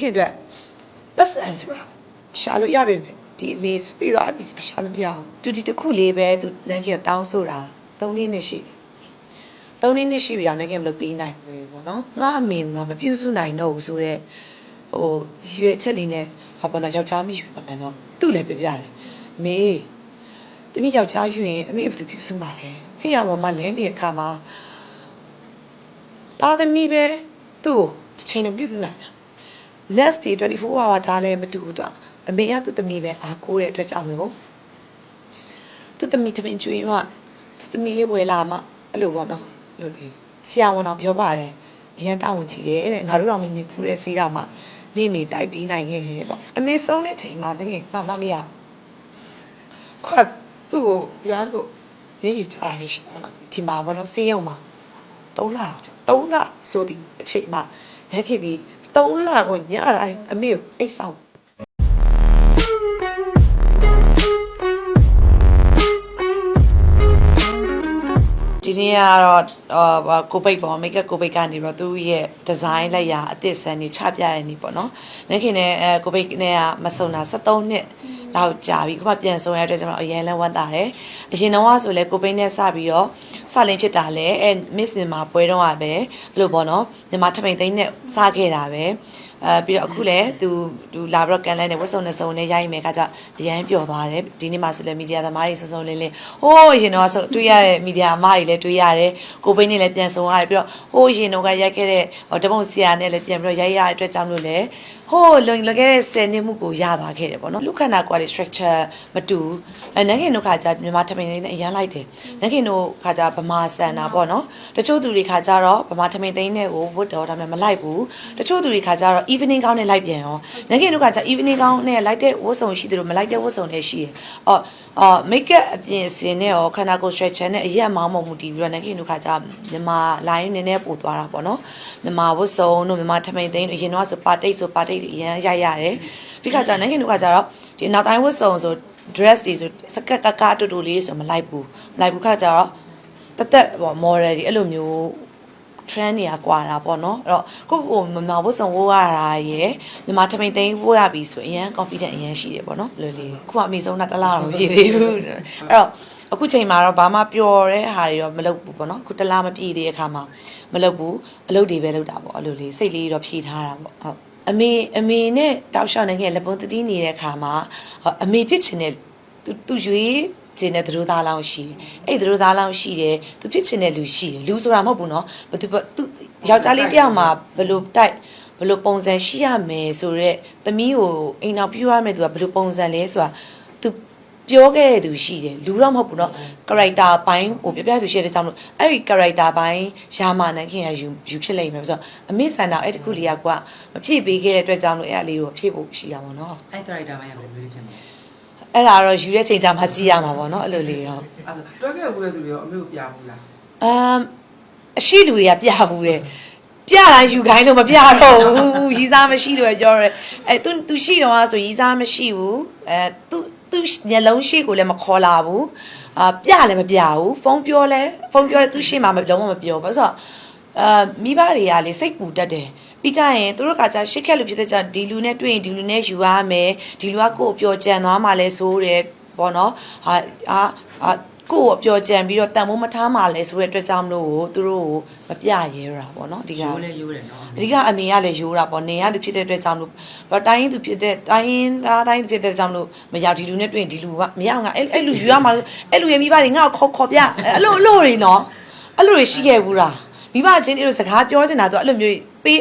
ခင်အတွက်ပတ်စံဆိုတာရှာလို့ရပြီပဲဒီအမေပြီးတော့အမေရှာလို့မရအောင်သူဒီတစ်ခုလေးပဲသူလမ်းကြီးတောင်းဆိုတာ၃နှစ်နှစ်ရှိပြီ၃နှစ်နှစ်ရှိပြီအောင်လည်းမလုပ်ပြီးနိုင်ဘူးပေါ့နော်ငါအမေငါမပြုစုနိုင်တော့ဘူးဆိုတော့ဟိုရွေချက်လေးနဲ့ဟာပေါ်တော့ယောက်ျားမယူပါမယ်နော်သူ့လည်းပြပြတယ်အမေတမီးယောက်ျားယူရင်အမေဘယ်သူပြုစုမှာလဲဖေးရမမလဲနေတဲ့အခါမှာတာသမီးပဲသူ့ကိုတစ်ချိန်လုံးပြုစုနိုင်တာ less ဒီ24 hour ဒါလည်းမတူဘူးတော့အမေကသူ့သမီးပဲအားကိုးတဲ့အတွက်ကြောင့်မျိုးသူ့သမီးတမင်ကျွေးမှသူ့သမီးလေးဝယ်လာမှအဲ့လိုပေါ့နော်အဲ့လိုလေဆရာဝန်တော်ပြောပါတယ်အရန်တောင်းဝင်ချီတယ်တဲ့ငါတို့တော့မမြင်ဘူးတဲ့စီးတော့မှနေနေတိုက်ပြီးနိုင်ခဲ့တယ်ပေါ့အမေဆုံးတဲ့ချိန်မှာတကယ်တော့တော့လေးရခွတ်သူ့ကိုရမ်းလို့ရေးရချာရရှိဒီမှာဘောနော်စီးရုံမှာ၃လတော့၃လဆိုဒီအချိန်မှာလက်ခေဒီ ၃လကိုညတိုင်းအမေကိုအိတ်ဆောင် ဒီနေ့ကတော့အာကိုပိတ်ပေါ့မိတ်ကကိုပိတ်ကနေတော့သူ့ရဲ့ဒီဇိုင်းလက်ရာအသစ်ဆန်နေချပြရနေပေါ့နော်။လက်ခင်နဲ့အဲကိုပိတ်နဲ့ကမဆုံတာ73နှစ်လောက်ကြာပြီခုမှပြန်ဆုံရတဲ့အတွက်ကျွန်တော်အရင်လဲဝမ်းသာတယ်။အရင်တော့ဆိုလဲကိုပိတ်နဲ့စပြီးတော့စလင်းဖြစ်တာလဲအဲ Miss မြန်မာပွဲတော့ကပဲဘလို့ပေါ့နော်။မြန်မာထမိန်သိန်းနဲ့စခဲ့တာပဲ။ အဲပြီးတော့အခုလည်းသူသူလာပြီးတော့ကန်လန်းနဲ့ဝတ်စုံနဲ့စုံနဲ့ရိုက်မယ်ခါကျအရန်ပျော်သွားတယ်ဒီနေ့မှဆိုလည်းမီဒီယာသမားတွေစုံစုံလင်းလင်းဟိုးရင်တော့ဆိုတွေ့ရတဲ့မီဒီယာအမတွေလည်းတွေ့ရတယ်ကိုပိန်းနဲ့လည်းပြန်ဆုံရတယ်ပြီးတော့ဟိုးရင်တော့ကရိုက်ခဲ့တဲ့ဟိုတပုံဆရာနဲ့လည်းပြန်ပြီးတော့ရိုက်ရတဲ့အတွက်ကြောင့်လို့လည်း ဟိုးလုံလုံခဲ့တဲ့10နှစ်မှုကိုရသွားခဲ့တယ်ပေါ့နော်လူခန္ဓာကိုယ်ရဲ့ structure မတူအဲနန်းခင်တို့ခါကျမြန်မာထမင်းလေးနဲ့အရန်လိုက်တယ်နန်းခင်တို့ခါကျဗမာစံတာပေါ့နော်တချို့သူတွေခါကျတော့ဗမာထမင်းသိန်းနဲ့ကိုဝတ်တော်ဒါပေမဲ့မလိုက်ဘူးတချို့သူတွေခါကျတော့ evening gown နဲ့လိုက်ပြန်ရောနန်းခင်တို့ခါကျ evening gown နဲ့လိုက်တဲ့ဝတ်စုံရှိတယ်လို့မလိုက်တဲ့ဝတ်စုံလည်းရှိတယ်အော်အော် make up အပြင်စင်နဲ့ရောခန္ဓာကိုယ် structure နဲ့အရက်မောင်းမမှုတည်ပြီးတော့နန်းခင်တို့ခါကျမြန်မာ line နည်းနည်းပို့သွားတာပေါ့နော်မြန်မာဝတ်စုံတို့မြန်မာထမင်းသိန်းတို့အရင်တော့ဆိုပါတိတ်ဆိုပါတိတ်အရင်ရိုက်ရတယ်ပြီးခါကျနန်းခင်တို့ခါကျတော့ဒီနောက်တိုင်းဝတ်စုံဆို dress တွေဆိုစကက်ကကတူတူလေးဆိုမလိုက်ဘူးမလိုက်ဘူးခါကျတော့တသက်ပေါ့ model တွေအဲ့လိုမျိုး trend တွေကကွာတာပေါ့နော်အဲ့တော့ကိုယ့်ကိုယ်မမဝတ်စုံဝတ်ရတာရယ်မြန်မာထမိန်သိန်းဝတ်ရပြီဆိုရင်အရန် confident အရန်ရှိတယ်ပေါ့နော်လွယ်လေးခုကအမေဆုံးတာတစ်လားတော့မပြည့်သေးဘူးအဲ့တော့အခုချိန်မှာတော့ဘာမှပျော်တဲ့ဟာတွေတော့မလုပ်ဘူးပေါ့နော်အခုတစ်လားမပြည့်သေးတဲ့အခါမှာမလုပ်ဘူးအလုပ်တွေပဲလုပ်တာပေါ့အဲ့လိုလေးစိတ်လေးတော့ဖြည့်ထားတာပေါ့ဟုတ် အမေအမေနဲ့တောက်လျှောက်နေခဲ့လက်ပုံတတိနေတဲ့အခါမှာအမေဖြစ်ချင်တဲ့သူသူရွေးကျင်တဲ့သူတို့သားလောင်းရှိတယ်။အဲ့ဒီသူတို့သားလောင်းရှိတယ်။သူဖြစ်ချင်တဲ့လူရှိတယ်။လူဆိုတာမဟုတ်ဘူးနော်။ဘသူသူယောက်ျားလေးတယောက်မှာဘယ်လိုတိုက်ဘယ်လိုပုံစံရှိရမယ်ဆိုတော့သမီးကိုအိမ်အောင်ပြရမယ်သူကဘယ်လိုပုံစံလဲဆိုတာသူ ပြောခဲ့တဲ့သူရှိတယ်လူတော့မဟုတ်ဘူးเนาะ character ဘိုင်းဟိုပြပြသူရှိတဲ့ကြောင့်လို့အဲ့ဒီ character ဘိုင်းရာမာနခင်ကယူယူဖြစ်လိမ့်မယ်ဆိုတော့အမေဆန်တော့အဲ့တခုလေးကကွာမဖြည့်ပေးခဲ့တဲ့အတွက်ကြောင့်လို့အဲ့အလေးကိုဖြည့်ဖို့ရှိတာပေါ့နော် အဲ့ character ပိုင်းကဘယ်လိုဖြစ်လဲ အဲ့ဒါတော့ယူတဲ့ချိန်ကျမှကြည့်ရမှာပေါ့နော်အဲ့လိုလေးတော့ အဲ့ဒါတွဲခဲ့ဘူးလေသူတွေရောအမေကိုပြဘူးလား အမ်အရှိလူတွေကပြဘူးတယ်ပြတာယူခိုင်းလို့မပြတော့ဘူးရီးစားမရှိလို့ပြောရဲအဲ तू तू ရှိတော့ဆိုရီးစားမရှိဘူးအဲ तू तू ညလုံးရှိကိုလည်းမခေါ်လာဘူးအာပြလည်းမပြဘူးဖုန်းပြောလဲဖုန်းပြောလဲ तू ရှိမှမလုံးဝမပြောဘူးဆိုတော့အာမိဘတွေကလေစိတ်ပူတတ်တယ်ပြီးကြရင်သူတို့ကကြာရှစ်ခက်လို့ဖြစ်တဲ့ကြာဒီလူနဲ့တွေ့ရင်ဒီလူနဲ့ယူရမယ်ဒီလူကကိုယ်ပျော်ကြံသွားမှလဲဆိုတယ်ပေါ့နော်ဟာအာအာ ကိုယ့်ကိုပျော်ကြံပြီးတော့တန်မိုးမထားမှလဲဆိုတဲ့အတွက်ကြောင့်မလို့ကိုသူတို့ကိုမပြရဲတာပေါ့နော်ဒီကရိုးလဲရိုးတယ်နော်အဓိကအမေကလည်းရိုးတာပေါ့နေရသူဖြစ်တဲ့အတွက်ကြောင့်လို့တော့တိုင်းရင်းသူဖြစ်တဲ့တိုင်းရင်းသားတိုင်းသူဖြစ်တဲ့ကြောင့်လို့မရောက်ဒီလူနဲ့တွေ့ရင်ဒီလူကမရောက်ငါအဲ့အဲ့လူယူရမှာအဲ့လူရဲ့မိဘတွေငါ့ကိုခေါ်ခေါ်ပြအဲ့လိုအဲ့လိုတွေနော်အဲ့လိုတွေရှိခဲ့ဘူးလားမိဘချင်းတွေတို့စကားပြောနေတာသူအဲ့လိုမျိုးပေး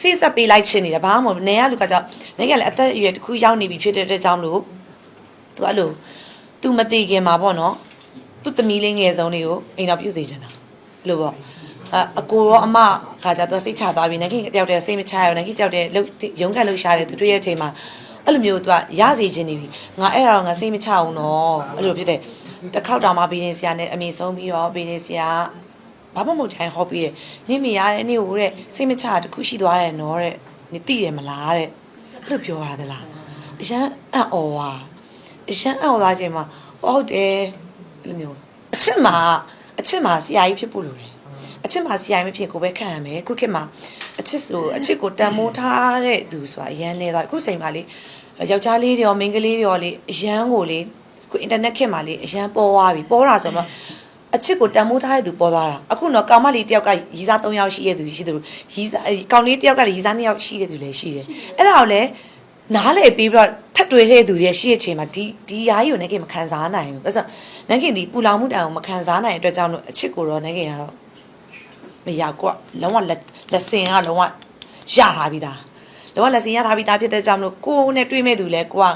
စိတ်ဆက်ပေးလိုက်ချင်နေတာဘာမှမဟုတ်နေရလူကကြောင့်နေကလည်းအသက်အရွယ်တစ်ခုရောက်နေပြီဖြစ်တဲ့အတွက်ကြောင့်လို့သူအဲ့လိုသူမသိခင်မှာပေါ့နော် သူ့သမီးလေးငယ်ဆုံးလေးကိုအိမ်တော်ပြုစေချင်တာအဲ့လိုပေါ့အအကိုရောအမခါကြတော့စိတ်ချသွားပြီနခင်တယောက်တည်းစိတ်မချရဘူးနခင်တယောက်တည်းလှုပ်ရုံးကန်လှုပ်ရှားတယ်သူတွေ့ရဲ့အချိန်မှာအဲ့လိုမျိုးသူကရစီခြင်းနေပြီငါအဲ့ဒါတော့ငါစိတ်မချအောင်တော့အဲ့လိုဖြစ်တယ်တစ်ခေါက်တောင်မှဘီရင်ဆရာနဲ့အမေဆုံးပြီးတော့ဘီရင်ဆရာဘာမှမဟုတ်တိုင်းဟောပြီးတယ်နင်းမိရတဲ့နေ့ဟိုတဲ့စိတ်မချတခုရှိသွားတယ်နော်တဲ့နင်သိတယ်မလားတဲ့အဲ့လိုပြောရသလားအရန်အံ့ဩွာအရန်အံ့ဩသွားချိန်မှာဟုတ်တယ် အဲ့လိုမျိုးအချစ်မှာအချစ်မှာဆရာကြီးဖြစ်ဖို့လိုတယ်အချစ်မှာဆရာမဖြစ်ကိုပဲခံရမယ်ခုခေတ်မှာအချစ်ဆိုအချစ်ကိုတန်မိုးထားတဲ့သူဆိုတာအရန်နေသွားအခုချိန်မှာလေယောက်ျားလေးတွေရောမိန်းကလေးတွေရောလေအရန်ကိုလေခုအင်တာနက်ခေတ်မှာလေအရန်ပေါ်သွားပြီပေါ်တာဆိုတော့အချစ်ကိုတန်မိုးထားတဲ့သူပေါ်သွားတာအခုတော့ကောင်မလေးတယောက်ကရီစား3ယောက်ရှိတဲ့သူရှိတယ်ရီစားကောင်လေးတယောက်ကလည်းရီစား2ယောက်ရှိတဲ့သူလည်းရှိတယ်အဲ့ဒါကိုလည်း နားလေပြီးပြီးတော့ထပ်တွေ့တဲ့သူတွေရှိတဲ့အချိန်မှာဒီဒီယာကြီးကိုနေကမခံစားနိုင်ဘူး။ဘာလို့လဲဆိုတော့နန်းခင်ဒီပူလောင်မှုတိုင်ကိုမခံစားနိုင်တဲ့အတွက်ကြောင့်လို့အချစ်ကိုတော့နန်းခင်ကတော့မရကွာလုံးဝလက်လက်စင်ကလုံးဝရထားပြီးသား။လုံးဝလက်စင်ရထားပြီးသားဖြစ်တဲ့ကြောင့်လို့ကိုယ်နဲ့တွေ့မဲ့သူလဲကိုက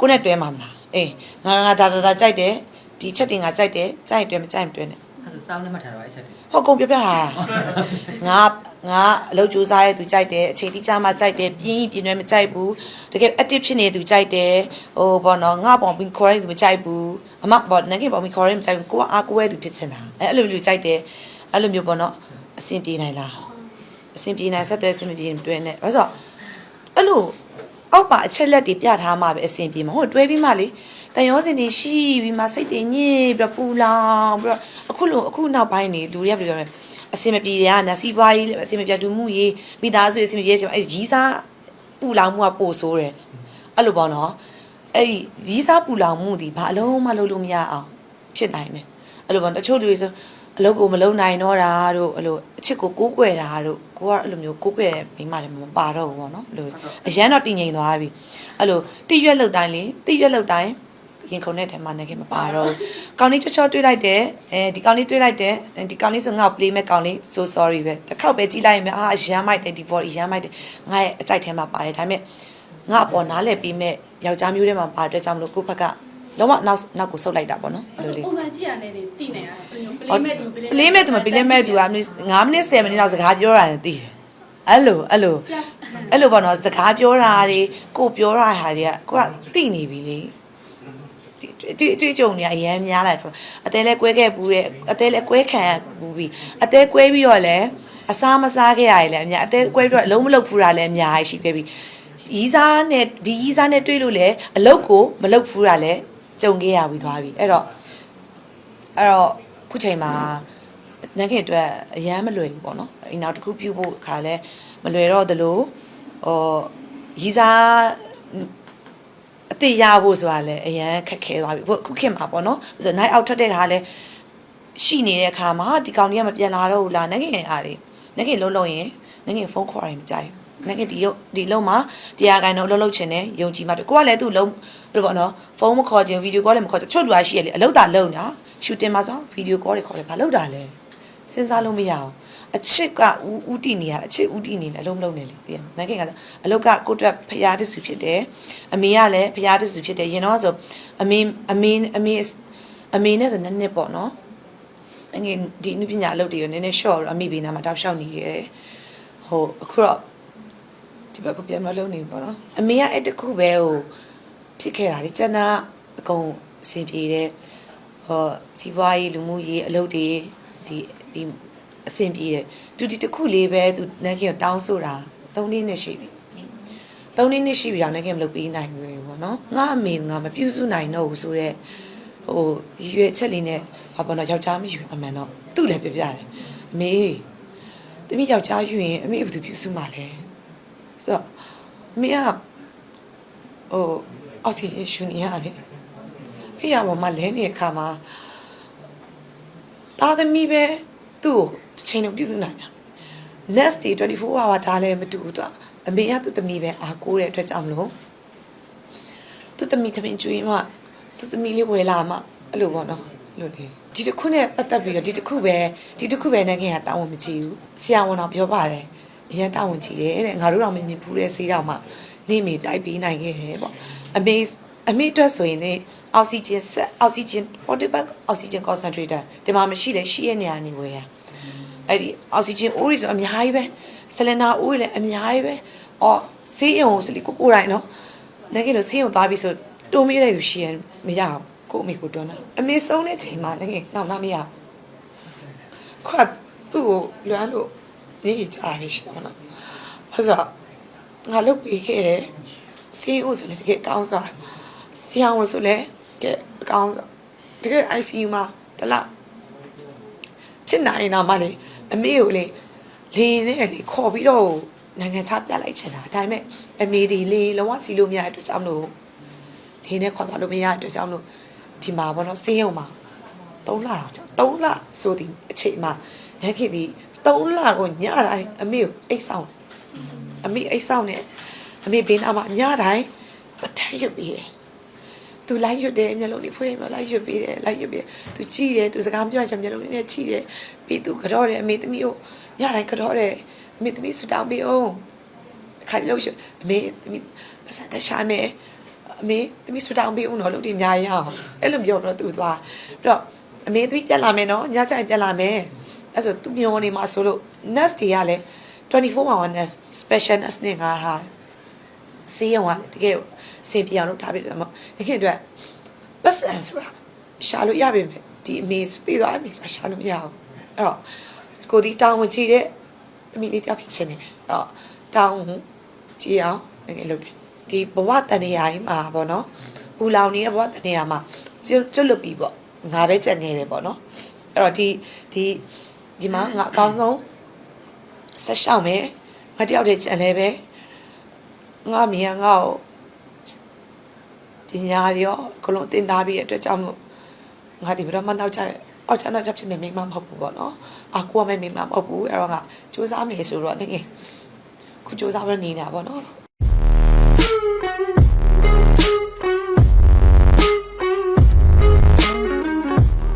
ကိုယ်နဲ့တွဲမှာမလား။အေးငါငါဒါဒါဒါကြိုက်တယ်ဒီချက်တင်ငါကြိုက်တယ်ကြိုက်တယ်မကြိုက်မတွဲနဲ့အဲ့ ဆိုစောင်းနဲ့မှတ်ထားတော့အဲ့ချက်တွေဟုတ်ကုန်ပြပြတာငါငါအလုပ်ကြိုးစားတဲ့သူကြိုက်တယ်အချိန်တိကျမှကြိုက်တယ်ပြင်းပြင်းရွယ်မကြိုက်ဘူးတကယ် active ဖြစ်နေတဲ့သူကြိုက်တယ်ဟိုဘောနော်ငါပေါ်ပြီးခေါ်ရတဲ့သူမကြိုက်ဘူးအမဘောနဂင်ပေါ်ပြီးခေါ်ရတဲ့မကြိုက်ဘူးကိုကအားကိုးရတဲ့သူဖြစ်ချင်တာအဲအဲ့လိုမျိုးကြိုက်တယ်အဲ့လိုမျိုးပေါ့နော်အဆင်ပြေနိုင်လားအဆင်ပြေနိုင်ဆက်သွဲအဆင်မပြေတွဲနဲ့ဘာလို့အဲ့လိုအောက်ပါအချက်လက်တွေပြထားမှပဲအဆင်ပြေမှာဟုတ်တွဲပြီးမှလေ တန်ရောစင်တွေရှိပြီးမှစိတ်တွေညစ်ပြီးတော့ပူလောင်ပြီးတော့အခုလိုအခုနောက်ပိုင်းနေလူတွေကပြောပြောအဆင်မပြေတဲ့ကညာစီးပွားရေးလည်းအဆင်မပြေလူမှုရေးမိသားစုရေးအဆင်မပြေချင်အဲရီးစားပူလောင်မှုကပို့ဆိုးတယ်အဲ့လိုပေါ့နော်အဲ့ဒီရီးစားပူလောင်မှုဒီဘာအလုံးမလုပ်လို့မရအောင်ဖြစ်နိုင်တယ်အဲ့လိုပေါ့တချို့လူတွေဆိုအလုပ်ကိုမလုပ်နိုင်တော့တာတို့အဲ့လိုအချစ်ကိုကိုးကွယ်တာတို့ကိုကအဲ့လိုမျိုးကိုးကွယ်တဲ့မိန်းမတွေမပါတော့ဘူးပေါ့နော်အဲ့လိုအရန်တော့တည်ငြိမ်သွားပြီအဲ့လိုတိရွက်လောက်တိုင်းလေတိရွက်လောက်တိုင်း ရင်ခုန်တဲ့ထဲမှာနေခင်မပါတော့ဘူး။ကောင်းလေးချောချောတွေးလိုက်တယ်။အဲဒီကောင်းလေးတွေးလိုက်တယ်။ဒီကောင်းလေးဆိုငါ့ကို play မဲ့ကောင်းလေး so sorry ပဲ။တစ်ခေါက်ပဲကြီးလိုက်ရင်အာရမ်းမိုက်တယ်ဒီ body ရမ်းမိုက်တယ်။ငါရဲ့အကြိုက်ထဲမှာပါတယ်။ဒါပေမဲ့ငါအပေါ်နားလဲပြီးမဲ့ယောက်ျားမျိုးထဲမှာပါတဲ့အတွက်ကြောင့်မလို့ကိုယ့်ဘက်ကလုံးဝနောက်နောက်ကိုဆုတ်လိုက်တာပေါ့နော်။အဲ့လိုလေးပုံမှန်ကြည့်ရတဲ့နေတိနေရတာပလင်း။မဲ့သူပလေးမဲ့သူမပလေးမဲ့သူက9မိနစ်10မိနစ်လောက်စကားပြောတာနဲ့သိတယ်။အဲ့လိုအဲ့လိုအဲ့လိုပေါ့နော်စကားပြောတာတွေကိုပြောတာဟာတွေကကိုကသိနေပြီလေ။ တွေ့တွေ့ကြုံနေရအရန်များလာတယ်အသေးလဲကွဲခဲ့ဘူးတဲ့အသေးလဲကွဲခံဘူးပြီအသေးကွဲပြီးတော့လည်းအစားမစားခဲ့ရတယ်လည်းအများအသေးကွဲပြီးတော့အလုံးမလုံးဖူတာလည်းအများကြီးရှိခဲ့ပြီရီးစားနဲ့ဒီရီးစားနဲ့တွေ့လို့လည်းအလုတ်ကိုမလုတ်ဖူတာလည်းကြုံခဲ့ရပြီးသွားပြီအဲ့တော့အဲ့တော့ခုချိန်မှာနန်းခင်အတွက်အရန်မလွယ်ဘူးပေါ့နော်အိမ်နောက်တစ်ခုပြုတ်ဖို့ခါလဲမလွယ်တော့သလိုဟိုရီးစား အတိရဖို့ဆိုတာလည်းအရန်ခက်ခဲသွားပြီအခုခေတ်မှာပေါ့နော်ဆိုတော့ night out ထွက်တဲ့ခါလည်းရှိနေတဲ့အခါမှာဒီကောင်ကြီးကမပြန်လာတော့ဘူးလားနဂင်အားတွေနဂင်လုံးလုံးရင်နဂင်ဖုန်းခေါ်ရင်မကြိုက်ဘူးနဂင်ဒီရုပ်ဒီလုံးမှာတရားကိုင်တော့လှုပ်လှုပ်ချင်တယ်ယုံကြည်မှတယ်ကိုကလည်းသူ့လုံးဘယ်လိုပေါ့နော်ဖုန်းမခေါ်ချင်ဗီဒီယိုကောလည်းမခေါ်ချင်ချို့တူအားရှိရလေအလုပ်တာလုံးညာရှူတင်မှာဆိုဗီဒီယိုကောတွေခေါ်တယ်ဘာလုပ်တာလဲစဉ်းစားလို့မရအောင် အချစ်ကဦးဦးတည်နေရအချစ်ဦးတည်နေတယ်အလုံးမလုံးနေလေသိရမလားနဂင်ကအလုပ်ကကိုယ့်အတွက်ဖျားတဆူဖြစ်တယ်အမေကလည်းဖျားတဆူဖြစ်တယ်ရင်တော့ဆိုအမေအမေအမေအမေနဲ့ဆိုနည်းနည်းပေါ့နော်ငယ်ဒီနုပညာအလုပ်တွေရောနည်းနည်း short အမိဘေးနာမှာတောက်လျှောက်နေခဲ့တယ်ဟိုအခုတော့ဒီဘက်ကပြန်မလုံးနေဘူးပေါ့နော်အမေကအဲ့တခုပဲဟိုဖြစ်ခဲ့တာလေကျန်တာအကုန်အဆင်ပြေတယ်ဟောစီးပွားရေးလူမှုရေးအလုပ်တွေဒီဒီ အဆင်ပြေတယ်သူဒီတခုလေးပဲသူနန်းကင်တောင်းဆိုတာ၃နှစ်နဲ့ရှိပြီ၃နှစ်နဲ့ရှိပြီတော့နန်းကင်မလုပ်ပေးနိုင်ဘူးပေါ့နော်ငါအမေကငါမပြုစုနိုင်တော့ဘူးဆိုတော့ဟိုရွေချက်လေးနဲ့ဘာပေါ့နော်ယောက်ျားမယူအမှန်တော့သူ့လည်းပြပြတယ်အမေတမီးယောက်ျားယူရင်အမေဘယ်သူပြုစုမှာလဲဆိုတော့အမေကဟိုအောက်ဆီဂျင်ရှူနေရတယ်ဖေးရပေါ်မှာလဲနေတဲ့အခါမှာသားသမီးပဲသူ့ကို တစ်ချိန်လုံးပြုစုနိုင်တာ next day 24 hour ဒါလည်းမတူဘူးသူကအမေကသူ့သမီးပဲအားကိုးတဲ့အတွက်ကြောင့်မလို့သူ့သမီးတမင်ကျွေးမှသူ့သမီးလေးဝယ်လာမှအဲ့လိုပေါ့နော်အဲ့လိုလေဒီတစ်ခုနဲ့ပတ်သက်ပြီးတော့ဒီတစ်ခုပဲဒီတစ်ခုပဲနဲ့ခင်ကတောင်းဝန်မကြည့်ဘူးဆရာဝန်တော်ပြောပါတယ်အရင်တောင်းဝန်ကြည့်တယ်တဲ့ငါတို့တော့မမြင်ဘူးတဲ့ဆေးတော့မှနေမေတိုက်ပြီးနိုင်ခဲ့တယ်ပေါ့အမေအမေအတွက်ဆိုရင်လေအောက်ဆီဂျင်ဆက်အောက်ဆီဂျင် portable oxygen concentrator ဒီမှာမရှိလေရှိရနေရနေဝယ်ရ အဲ့ဒီအောက်ဆီဂျင်အိုးတွေဆိုအများကြီးပဲဆလင်ဒါအိုးတွေလည်းအများကြီးပဲအော်ဆေးရုံဆိုလေကိုကိုတိုင်းနော်လည်းကဲလို့ဆေးရုံသွားပြီဆိုတိုးမိတဲ့သူရှိရင်မရအောင်ကိုအမေကိုတွန်းတာအမေဆုံးတဲ့ချိန်မှာလည်းကဲနောက်နောက်မရခွတ်သူ့ကိုလွမ်းလို့နေကြပြီရှိမလားဟုတ်စားငါလုတ်ပြီးခဲ့တယ်ဆေးရုံဆိုလေတကယ်ကောင်းစားဆရာဝန်ဆိုလေကဲအကောင်းစားတကယ် ICU မှာတလားဖြစ်နိုင်တာမှလေဘ အမေကိုလေလေနဲ့လေခေါ်ပြီးတော့နိုင်ငံခြားပြလိုက်ချင်တာဒါပေမဲ့အမေဒီလေလုံးဝစီလို့မရတဲ့အတွက်ကြောင့်မလို့ဒီနဲ့ခေါ်သွားလို့မရတဲ့အတွက်ကြောင့်မလို့ဒီမှာဘောနော်စေးရုံမှာ3လတော့ကြောင့်3လဆိုဒီအချိန်မှာနန်းခေဒီ3လကိုညတိုင်းအမေကိုအိတ်ဆောင်အမေအိတ်ဆောင်နေအမေဘေးနားမှာညတိုင်းပထက်ရွတ်ပြီးတယ် သူလိုက်ရွတ်တယ်မျက်လုံးလေးဖွင့်ပြီးလိုက်ရွတ်ပြီးတယ်လိုက်ရွတ်ပြီးသူကြည့်တယ်သူစကားပြောချင်မျက်လုံးလေးနဲ့ကြည့်တယ်ပြီးသူကြော့တယ်အမေသမီးကိုညတိုင်းကြော့တယ်အမေသမီးဆူတောင်းပြီးအောင်ခိုင်လို့ရှိအမေသမီးပတ်စံတခြားမယ်အမေသမီးဆူတောင်းပြီးအောင်တော့လို့ဒီအများကြီးအောင်အဲ့လိုပြောတော့သူသွားပြီးတော့အမေသမီးပြက်လာမယ်နော်ညကျရင်ပြက်လာမယ်အဲ့ဆိုသူမျောနေမှာဆိုလို့ nurse တွေကလည်း24 hour nurse special nurse နဲ့ငါထားတယ်စေးရုံကတကယ် စင်ပြအောင်လုပ်ထားပြီးတယ်မဟုတ်တကယ်အတွက်ပတ်စံဆိုတာရှာလို့ရပြီမဲ့ဒီအမေသိသွားအမေဆိုတာရှာလို့မရအောင်အဲ့တော့ကိုဒီတောင်းဝင်ချီတဲ့တမီလေးတောက်ဖြစ်ချင်းနေအဲ့တော့တောင်းကြည့်အောင်တကယ်လုပ်တယ်ဒီဘဝတန်ရာကြီးမှာပေါ့နော်ပူလောင်နေတဲ့ဘဝတန်ရာမှာကျွတ်ကျွတ်လွတ်ပြီးပေါ့ငါပဲကြံနေတယ်ပေါ့နော်အဲ့တော့ဒီဒီဒီမှာငါအကောင်းဆုံးဆက်ရှောက်မယ်ငါတယောက်တည်းကြံလဲပဲငါမြန်ငါ့ကို ဒီညာရောကလုံးတင်သားပြီးတဲ့အတွက်ကြောင့်မို့ငါဒီဘက်မှာနောက်ကျတဲ့အောက်ကျနောက်ကျဖြစ်မယ်မိမမဟုတ်ဘူးပေါ့နော်အာကိုကမဲ့မိမမဟုတ်ဘူးအဲ့တော့ငါစူးစမ်းမယ်ဆိုတော့တကယ်ခုစူးစမ်းရနေတာပေါ့နော်